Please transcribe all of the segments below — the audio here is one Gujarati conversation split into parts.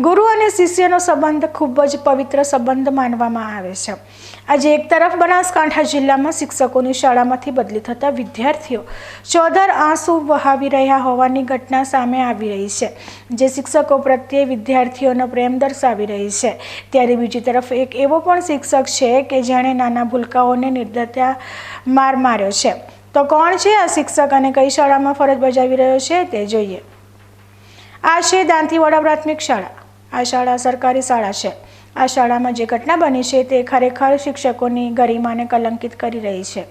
ગુરુ અને શિષ્યનો સંબંધ ખૂબ જ પવિત્ર સંબંધ માનવામાં આવે છે. આજે એક તરફ બનાસકાંઠા જિલ્લામાં શિક્ષકોની શાળામાંથી બદલી થતા વિદ્યાર્થીઓ ચોદર આંસુ વહાવી રહ્યા હોવાની ઘટના સામે આવી રહી છે, જે શિક્ષકો પ્રત્યે વિદ્યાર્થીઓનો પ્રેમ દર્શાવી રહી છે. ત્યારે બીજી તરફ એક એવો પણ શિક્ષક છે કે જેણે નાના ભૂલકાઓને નિર્દતા માર માર્યો છે. તો કોણ છે આ શિક્ષક અને કઈ શાળામાં ફરજ બજાવી રહ્યો છે તે જોઈએ. આ છે દાંતીવાડા પ્રાથમિક શાળા. આ શાળા સરકારી શાળા છે. આ શાળામાં જે ઘટના બની છે તે ખરેખર શિક્ષકોની ગરિમાને કલંકિત કરી રહી છે.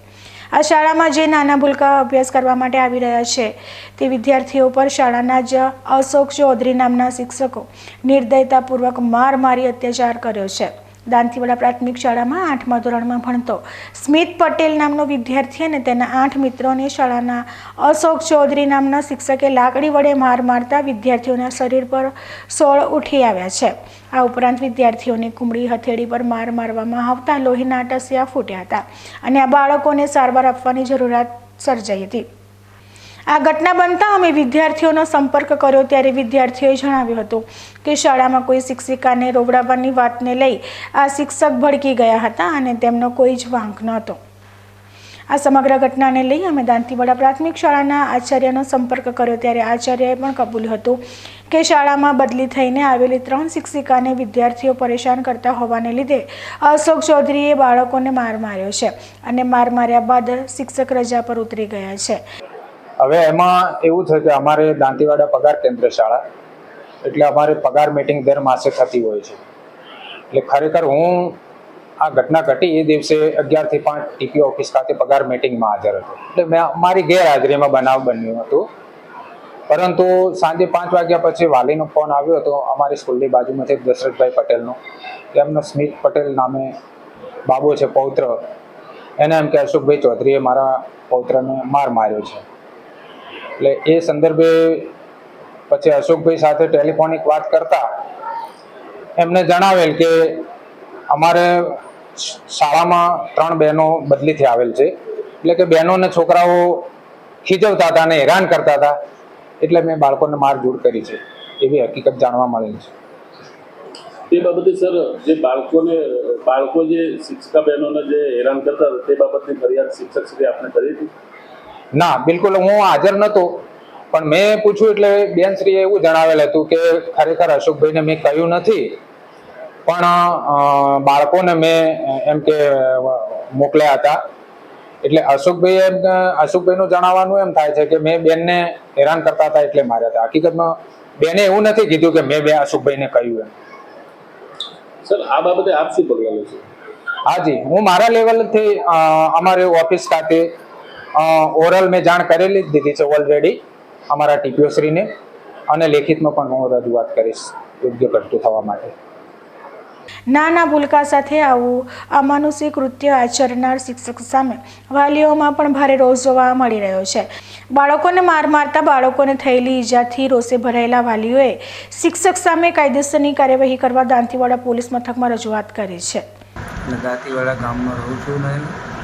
આ શાળામાં જે નાના ભૂલકા અભ્યાસ કરવા માટે આવી રહ્યા છે તે વિદ્યાર્થીઓ પર શાળાના જ અશોક ચૌધરી નામના શિક્ષકો નિર્દયતાપૂર્વક માર મારી અત્યાચાર કર્યો છે. દાંતીવાડા પ્રાથમિક શાળામાં આઠમા ધોરણમાં ભણતો. સ્મિત પટેલ નામનો વિદ્યાર્થી અને તેના આઠ મિત્રોને શાળાના અશોક ચૌધરી નામના શિક્ષકે લાકડી વડે માર મારતા વિદ્યાર્થીઓના શરીર પર સોળ ઉઠી આવ્યા છે. આ ઉપરાંત વિદ્યાર્થીઓને કુમળી હથેળી પર માર મારવામાં આવતા લોહીના ટસિયા ફૂટ્યા હતા અને આ બાળકોને સારવાર આપવાની જરૂરિયાત સર્જાઈ હતી. આ ઘટના બનતા અમે વિદ્યાર્થીઓનો સંપર્ક કર્યો ત્યારે વિદ્યાર્થીઓએ જણાવ્યું હતું કે શાળામાં કોઈ શિક્ષિકાને રોવડાવવાની વાતને લઈ આ શિક્ષક ભડકી ગયા હતા અને તેમનો કોઈ જ વાંક નહોતો. આ સમગ્ર ઘટનાને લઈ અમે દાંતીવાડા પ્રાથમિક શાળાના આચાર્યનો સંપર્ક કર્યો ત્યારે આચાર્યએ પણ કબૂલ્યું હતું કે શાળામાં બદલી થઈને આવેલી ત્રણ શિક્ષિકાને વિદ્યાર્થીઓ પરેશાન કરતા હોવાને લીધે અશોક ચૌધરીએ બાળકોને માર માર્યો છે અને માર માર્યા બાદ શિક્ષક રજા પર ઉતરી ગયા છે. હવે એમાં એવું છે કે અમારે દાંતીવાડા પગાર કેન્દ્ર શાળા એટલે અમારે પગાર મીટિંગ દર માસે થતી હોય છે. એટલે ખરેખર હું આ ઘટના ઘટી એ દિવસે અગિયારથી પાંચ ટીપી ઓફિસ ખાતે પગાર મીટિંગમાં હાજર હતો. એટલે મેં મારી ગેરહાજરીમાં બનાવ બન્યું હતું. પરંતુ સાંજે પાંચ વાગ્યા પછી વાલીનો ફોન આવ્યો હતો અમારી સ્કૂલની બાજુમાંથી દશરથભાઈ પટેલનો એમનો સ્મિત પટેલ નામે બાબો છે, પૌત્ર. એને એમ કે, અશોકભાઈ ચૌધરીએ મારા પૌત્રને માર માર્યો છે. એટલે એ સંદર્ભે પછી અશોકભાઈ સાથે ટેલિફોનિક વાત કરતા એમને જણાવેલ કે અમારે શાળામાં ત્રણ બહેનો બદલીથી આવેલ છે. એટલે કે બહેનોને છોકરાઓ ખીજવતા હતા અને હેરાન કરતા હતા. એટલે મેં બાળકોને મારઝૂડ કરી છે. એવી હકીકત જાણવા મળેલ છે. તે બાબતે સર, જે બાળકોને, બાળકો જે શિક્ષિકા બહેનોને જે હેરાન કરતા હતા, તે બાબતની ફરિયાદ શિક્ષક સુધી આપણે કરી હતી? ના બિલકુલ હું હાજર નહોતો. પણ મેં પૂછ્યું એટલે બેનશ્રીએ એવું જણાવેલ હતું કે ખરેખર અશોકભાઈને મેં કહ્યું નથી. પણ બાળકોને મેં એમ કે મોકલ્યા હતા. એટલે અશોકભાઈ એમ અશોકભાઈનું જણાવવાનું એમ થાય છે કે મેં બેનને હેરાન કરતા હતા એટલે માર્યા હતા. હકીકતમાં બેને એવું નથી કીધું કે મેં બે અશોકભાઈને કહ્યું એમ. સર આ બાબતે આપ શું પગલાં લેશો હાજી હું મારા લેવલથી અમારે ઓફિસ ખાતે ઓરલ મેં જાણ કરેલી જ દીધી છે ઓલરેડી અમારા ટીપીઓ શ્રીને અને લેખિતમાં પણ હું રજૂઆત કરીશ યોગ્ય ઘટતું થવા માટે. નાના ભૂલકા સાથે આવું અમાનુષિક કૃત્ય આચરનાર શિક્ષક સામે વાલીઓમાં પણ ભારે રોષ જોવા મળી રહ્યો છે. બાળકોને માર મારતા બાળકોને થયેલી ઈજાથી રોષે ભરાયેલા વાલીઓએ શિક્ષક સામે કાયદેસરની કાર્યવાહી કરવા દાંતીવાડા પોલીસ મથકમાં રજૂઆત કરી છે. દાંતીવાડા ગામમાં રહું છું ને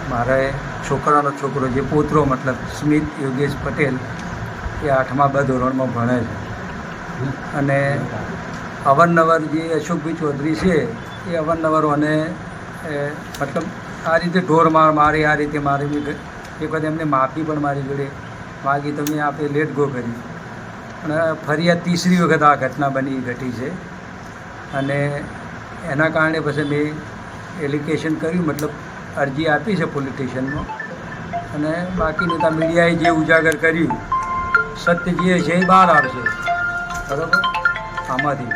મારે છોકરાનો છોકરો જે પોતરો, મતલબ સ્મિત યોગેશ પટેલ, એ આઠમા બ ધોરણમાં ભણે છે. અને અવારનવાર જે અશોકભાઈ ચૌધરી છે, એ અવારનવાર મને મતલબ આ રીતે ઢોર માર મારી, આ રીતે મારી એક વખત એમને માફી પણ મારી જોડે માગી તમે આપે લેટ ગો કરી. અને ફરી આ તીસરી વખત આ ઘટના બની, ઘટી છે. અને એના કારણે પછી મેં એલિગેશન કર્યું, મતલબ અરજી આપી છે પોલીસ સ્ટેશનમાં અને બાકીનું તો મીડિયાએ જે ઉજાગર કર્યું સત્ય જે છે એ બહાર આવશે. બરાબર? આમાંથી.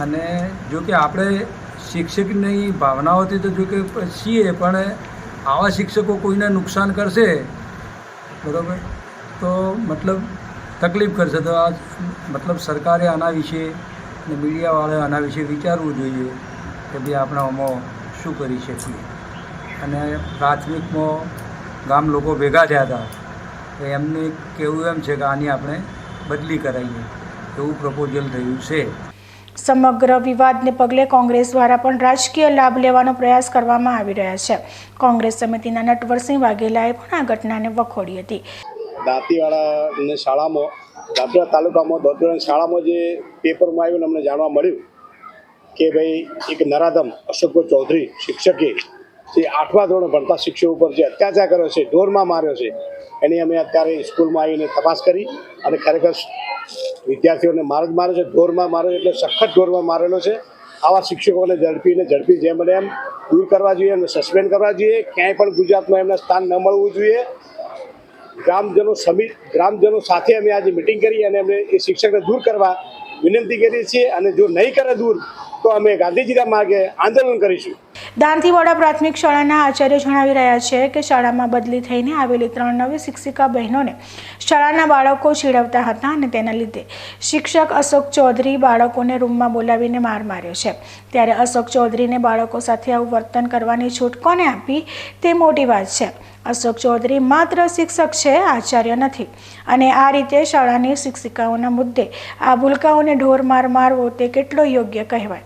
અને જો કે આપણે શિક્ષકની ભાવનાઓથી તો જો કે છીએ, પણ આવા શિક્ષકો કોઈને નુકસાન કરશે? બરાબર? તો મતલબ તકલીફ કરશે. તો આ મતલબ સરકારે આના વિશે અને મીડિયાવાળાએ આના વિશે વિચારવું જોઈએ કે ભાઈ આપણામાં શું કરી શકીએ? અને પ્રાથમિકમાં ગામ લોકો ભેગા થયા હતા. તો એમને કહેવું એમ છે કે આની આપણે બદલી કરાવીએ એવું પ્રપોઝલ થયું છે. સમગ્ર વિવાદને પગલે કોંગ્રેસ દ્વારા પણ રાજકીય લાભ લેવાનો પ્રયાસ કરવામાં આવી રહ્યા છે. કોંગ્રેસ સમિતિના નટવરસિંહ વાઘેલાએ પણ આ ઘટનાને વખોડી હતી. દાંતીવાળાની શાળામાં દાંતીવાડા તાલુકામાં દોતેવાડા શાળામાં જે પેપરમાં આવ્યું અમને જાણવા મળ્યું કે ભાઈ, એક નરાધમ અશોકભાઈ ચૌધરી શિક્ષકે જે આઠમા ધોરણ ભણતા શિક્ષકો ઉપર જે અત્યાચાર કર્યો છે, ઢોરમાં માર્યો છે, એની અમે અત્યારે સ્કૂલમાં આવીને તપાસ કરી અને ખરેખર વિદ્યાર્થીઓને માર જ માર્યો છે, ઢોરમાં માર્યો એટલે સખત ઢોરમાં મારેલો છે. આવા શિક્ષકોને ઝડપીને ઝડપી જેમ એમ દૂર કરવા જોઈએ એમને સસ્પેન્ડ કરવા જોઈએ. ક્યાંય પણ ગુજરાતમાં એમને સ્થાન ન મળવું જોઈએ. ગ્રામજનો સમિત ગ્રામજનો સાથે અમે આજે મિટિંગ કરી અને એમને એ શિક્ષકને દૂર કરવા વિનંતી કરીએ છીએ અને જો નહીં કરે દૂર, તો અમે ગાંધીજીના માર્ગે આંદોલન કરીશું. દાંતીવાડા પ્રાથમિક શાળાના આચાર્ય જણાવી રહ્યા છે કે શાળામાં બદલી થઈને આવેલી ત્રણ નવી શિક્ષિકા બહેનોને શાળાના બાળકો ચીડવતા હતા અને તેના લીધે શિક્ષક અશોક ચૌધરી બાળકોને રૂમમાં બોલાવીને માર માર્યો છે. ત્યારે અશોક ચૌધરીને બાળકો સાથે આવું વર્તન કરવાની છૂટ કોને આપી તે મોટી વાત છે. અશોક ચૌધરી માત્ર શિક્ષક છે, આચાર્ય નથી. અને આ રીતે શાળાની શિક્ષિકાઓના મુદ્દે આ ભૂલકાઓને ઢોર માર મારવો તે કેટલો યોગ્ય કહેવાય?